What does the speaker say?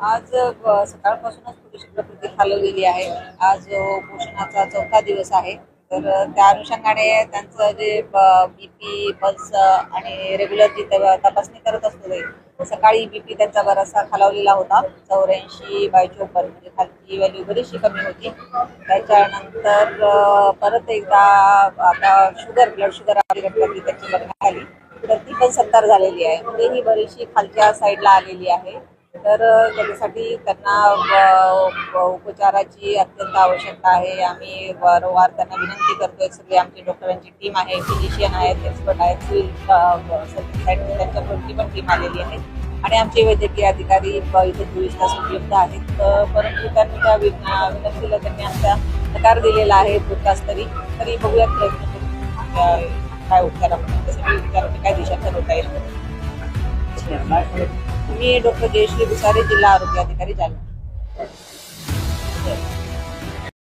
आज सकाळपासूनच थोडीशी प्रकृती खालवलेली आहे. आज पोषणाचा चौथा दिवस आहे तर त्या अनुषंगाने त्यांचं जे बीपी पल्स आणि रेग्युलर जी तपासणी करत असतो ते सकाळी बीपी त्यांचा बराचसा खालावलेला होता. चौऱ्याऐंशी बाय चोपन्न म्हणजे खालची व्हॅल्यू बरीचशी कमी होती. त्याच्यानंतर परत एकदा आता शुगर ब्लड शुगर आपली त्याची बघण्यात आली तर ती पण सत्तर झालेली आहे. म्हणजे ही बरीचशी खालच्या साईडला आलेली आहे. तर त्याच्यासाठी त्यांना उपचाराची अत्यंत आवश्यकता आहे. आम्ही वारंवार त्यांना विनंती करतोय. सगळी आमची डॉक्टरांची टीम आहे फिजिशियन आहेत एक्सपर्ट आहेत. त्यांच्याकडची पण टीम आलेली आहे. आणि आमचे वैद्यकीय अधिकारी इथे चोवीस तास उपलब्ध आहेत. परंतु त्यांनी त्या विनंतीला त्यांनी आमचा नकार दिलेला आहे तुर्तास तरी. तरी बघूयात प्रयत्न करून काय उपचार आपण त्यासाठी उपचाराची काय दिशा ठरवता येईल. मी डॉक्टर जयश्री भुसारे जिल्हा आरोग्य अधिकारी जालना